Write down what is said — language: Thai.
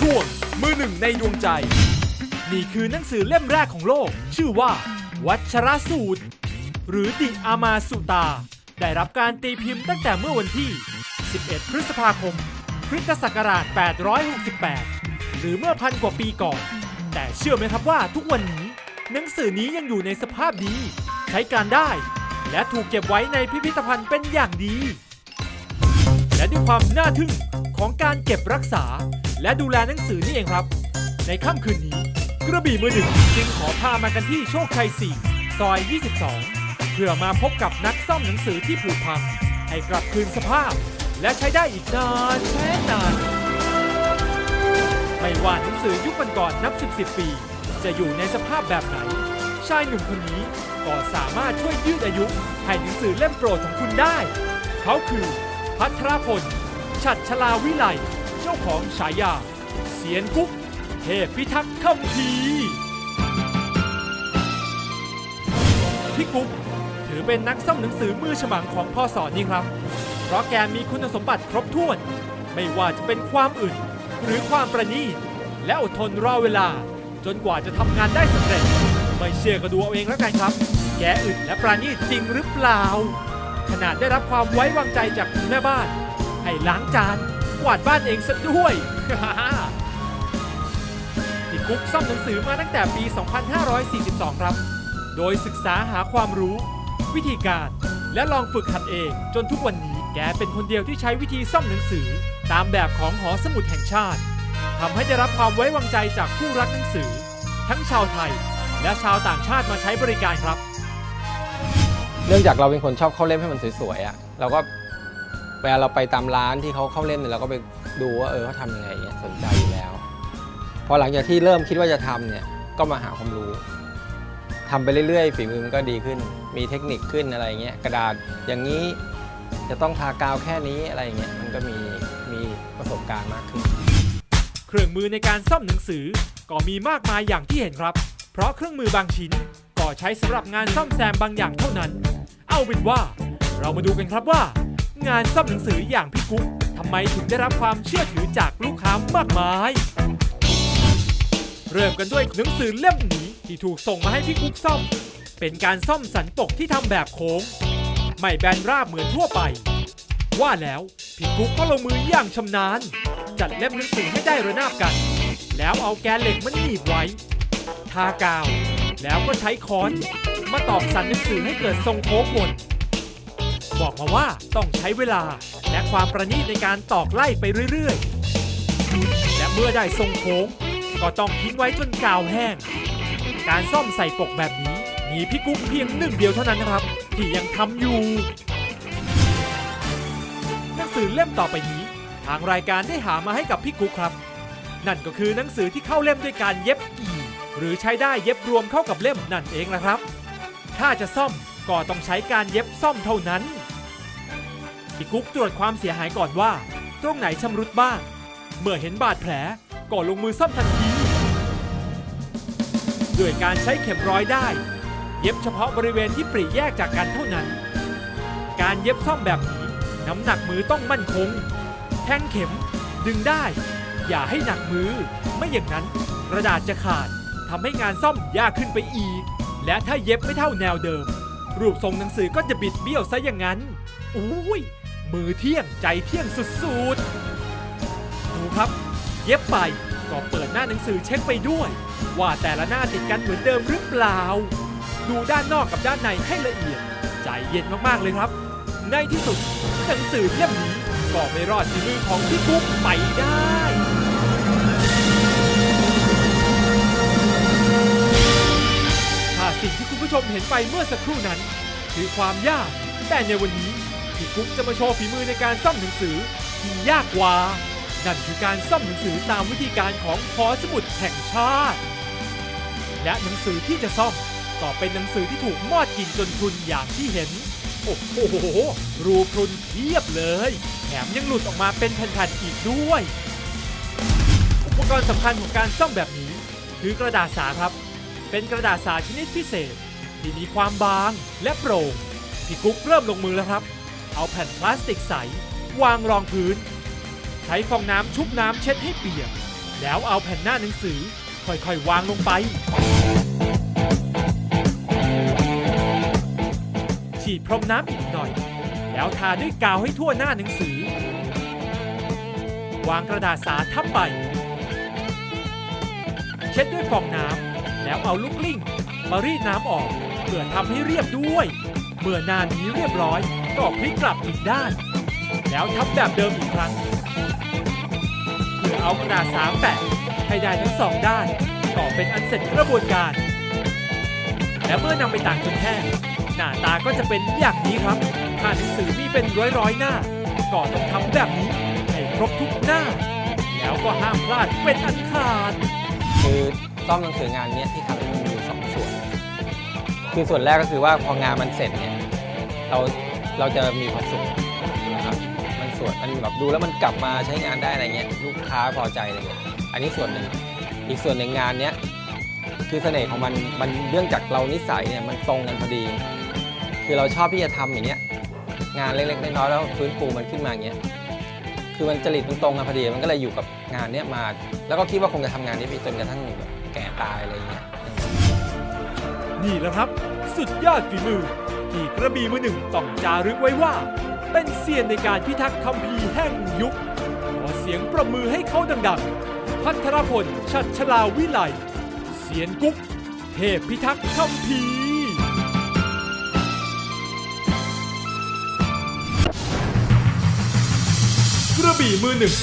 ช่วงมือหนึ่งในดวงใจ นี่คือหนังสือเล่มแรกของโลก ชื่อว่า วัชรสูตร หรือดิอามาสุตา ได้รับการตีพิมพ์ตั้งแต่เมื่อวันที่ 11 พฤษภาคมคริสตศักราช 868 หรือเมื่อพันกว่าปีก่อน แต่เชื่อไหมครับว่าทุกวันนี้ หนังสือนี้ยังอยู่ในสภาพดี ใช้การได้ และถูกเก็บไว้ในพิพิธภัณฑ์เป็นอย่างดี และด้วยความน่าทึ่งของการเก็บรักษา และดูแลหนังสือนี่เองครับ ในค่ำคืนนี้ กระบี่มือหนึ่งจึงขอพามากันที่โชคชัย 4 ซอย 22 เพื่อมาพบกับนักซ่อมหนังสือที่ผุพัง ให้กลับคืนสภาพ และใช้ได้อีกนานแสนนาน ไม่ว่าหนังสือยุคก่อนๆนับ10 10ปี จะอยู่ในสภาพแบบไหน ชายหนุ่มคนนี้ก็สามารถช่วยยืดอายุให้หนังสือเล่มโปรดของคุณได้ เขาคือ พัทรพล ฉัดชลาวิไล เจ้าของฉายา เสียนกุ๊กเทพพิทักษ์คัมภีร์พี่กุ๊กถือเป็นนักซ่อมหนังสือมือฉมังของพ่อสอนนี่ครับ เพราะแกมีคุณสมบัติครบถ้วน ไม่ว่าจะเป็นความอึดหรือความประณีตและอดทนรอเวลา จนกว่าจะทำงานได้สำเร็จ ไม่เชื่อก็ดูเอาเองแล้วกันครับ แกอึดและประณีตจริงหรือเปล่า ขนาดได้รับความไว้วางใจจากคุณแม่บ้าน ให้ล้างจาน วาดบ้านเองซะด้วยพี่กุ๊กซ่อมหนังสือมาตั้งแต่ปี 2542 ครับ โดยศึกษาหาความรู้ วิธีการและลองฝึกหัดเองจนทุกวันนี้แกเป็นคนเดียวที่ใช้วิธีซ่อมหนังสือ ตามแบบของหอสมุดแห่งชาติทำให้ได้รับความไว้วางใจจากผู้รักหนังสือ ทั้งชาวไทย และชาวต่างชาติมาใช้บริการครับ เนื่องจากเราเป็นคนชอบเข้าเล่มให้มันสวยๆอะเราก็ เวลาเราไปตามร้านที่เขาเข้าเล่มเนี่ยเราก็ไปดูว่าเออเขาทำยังไงเนี่ยสนใจอยู่แล้ว พอหลังจากที่เริ่มคิดว่าจะทำเนี่ยก็มาหาความรู้ทำไปเรื่อยๆ ฝีมือมันก็ดีขึ้น มีเทคนิคขึ้นอะไรเงี้ยกระดาษอย่างนี้จะต้องทากาวแค่นี้อะไรเงี้ยมันก็มีมีประสบการณ์มากขึ้น เครื่องมือในการซ่อมหนังสือก็มีมากมายอย่างที่เห็นครับ เพราะเครื่องมือบางชิ้นก็ใช้สำหรับงานซ่อมแซมบางอย่างเท่านั้น เอาเป็นว่า เรามาดูกันครับว่า งานซ่อมหนังสืออย่างพี่กุ๊กทำไมถึงได้รับความเชื่อถือจากลูกค้ามากมาย เริ่มกันด้วยหนังสือเล่มนี้ที่ถูกส่งมาให้พี่กุ๊กซ่อม เป็นการซ่อมสันปกที่ทำแบบโค้ง ไม่แบนราบเหมือนทั่วไป ว่าแล้วพี่กุ๊กก็ลงมืออย่างชำนาญ จัดเล่มหนังสือให้ได้ระนาบกัน แล้วเอาแกนเหล็กมันหนีบไว้ ทากาว แล้วก็ใช้ค้อน มาตอกสันหนังสือให้เกิดทรงโค้งมน บอกมาว่าต้องใช้เวลา และความประณีตในการตอกไล่ไปเรื่อยๆ และเมื่อได้ทรงโค้ง ก็ต้องทิ้งไว้จนกาวแห้ง การซ่อมใส่ปกแบบนี้ มีพี่กุ๊กเพียงหนึ่งเดียวเท่านั้นนะครับ ที่ยังทำอยู่ หนังสือเล่มต่อไปนี้ ทางรายการได้หามาให้กับพี่กุ๊กครับ นั่นก็คือหนังสือที่เข้าเล่มด้วยการเย็บกี่ หรือใช้ได้เย็บรวมเข้ากับเล่มนั่นเองละครับ ถ้าจะซ่อมก็ต้องใช้การเย็บซ่อมเท่านั้น พี่กุ๊กตรวจความเสียหายก่อนว่า ตรงไหนชำรุดบ้าง เมื่อเห็นบาดแผลก็ลงมือซ่อมทันทีด้วยการใช้เข็มร้อยได้ เย็บเฉพาะบริเวณที่ปริแยกจากกันเท่านั้น การเย็บซ่อมแบบนี้น้ำหนักมือต้องมั่นคง แทงเข็มดึงได้ อย่าให้หนักมือ ไม่อย่างนั้นกระดาษจะขาดทำให้งานซ่อมยากขึ้นไปอีก และถ้าเย็บไม่เท่าแนวเดิม รูปทรงหนังสือก็จะบิดเบี้ยวซะอย่างนั้นอุ้ย มือเที่ยงใจเที่ยงสุดๆ ดูครับ เย็บไปก็เปิดหน้าหนังสือเช็คไปด้วย ว่าแต่ละหน้าติดกันเหมือนเดิมหรือเปล่า ดูด้านนอกกับด้านในให้ละเอียด ใจเย็นมากๆเลยครับ ในที่สุดหนังสือเล่มนี้ก็ไม่รอดฝีมือของพี่กุ๊กไปได้ถ้าสิ่งที่คุณผู้ชมเห็นไปเมื่อสักครู่นั้น คือความยากแต่ในวันนี้ พี่กุ๊กจะมาโชว์ฝีมือในการซ่อมหนังสือที่ยากกว่า นั่นคือการซ่อมหนังสือตามวิธีการของหอสมุดแห่งชาติ และหนังสือที่จะซ่อมก็เป็นหนังสือที่ถูกมอดกินจนพรุนอย่างที่เห็น โอ้โห รูพรุนเทียบเลย แถมยังหลุดออกมาเป็นแผ่นๆอีกด้วย อุปกรณ์สำคัญของการซ่อมแบบนี้ คือกระดาษสาครับ เป็นกระดาษสาชนิดพิเศษ ที่มีความบางและโปร่งพี่กุ๊กเริ่มลงมือแล้วครับ เอาแผ่นพลาสติกใส วางรองพื้น ใช้ฟองน้ำชุบน้ำเช็ดให้เปียก แล้วเอาแผ่นหน้าหนังสือค่อยๆ วางลงไป ฉีดพรมน้ำอีกหน่อย แล้วทาด้วยกาวให้ทั่วหน้าหนังสือ วางกระดาษสาทับไป เช็ดด้วยฟองน้ำแล้วเอาลูกกลิ้งมารีดน้ำออกเพื่อทำให้เรียบด้วย เมื่อน้านี้เรียบร้อย ก็พลิกกลับอีกด้าน แล้วทับแบบเดิมอีกครั้ง เพื่อเอากระดาษสามแปะให้ได้ทั้งสองด้านก็เป็นอันเสร็จกระบวนการ และเมื่อนำไปตากจนแห้งหน้าตาก็จะเป็นอย่างนี้ครับถ้าหนังสือมีเป็นร้อยร้อยๆหน้า ก็ต้องทำแบบนี้ให้ครบทุกหน้า แล้วก็ห้ามพลาดเป็นอันขาด คือซ่อมหนังสืองานเนี้ยที่ทำมันมีอยู่สองส่วน คือส่วนแรกก็คือว่าพองานมันเสร็จเนี่ยเรา เราจะมีความสุขนะครับมันสวยมันแบบดูแล้วมันกลับมาใช้งานได้อะไรเงี้ยลูกค้าพอใจอะไรเงี้ยอันนี้ส่วนหนึ่งอีกส่วนหนึ่งงานเนี้ยคือเสน่ห์ของมันมันเรื่องจากเรานิสัยเนี่ยมันตรงกันพอดี คือเราชอบที่จะทำอย่างเงี้ยงานเล็กๆน้อยๆแล้วฟื้นฟูมันขึ้นมาอย่างเงี้ยคือมันจริตมันตรงกันพอดีมันก็เลยอยู่กับงานเนี้ยมา แล้วก็คิดว่าคงจะทำงานนี้ไปจนกระทั่งแบบแก่ตายอะไรเงี้ยนี่แหละครับ สุดยอดฝีมือ ที่กระบี่มือหนึ่งต้องจารึกไว้ว่า เป็นเซียนในการพิทักษ์คัมภีแห่งยุค ขอเสียงประมือให้เขาดังๆ พัทรพล ชัดชลาวิไลเซียนกุ๊ก เทพพิทักษ์คัมภีร์กระบี่มือหนึ่ง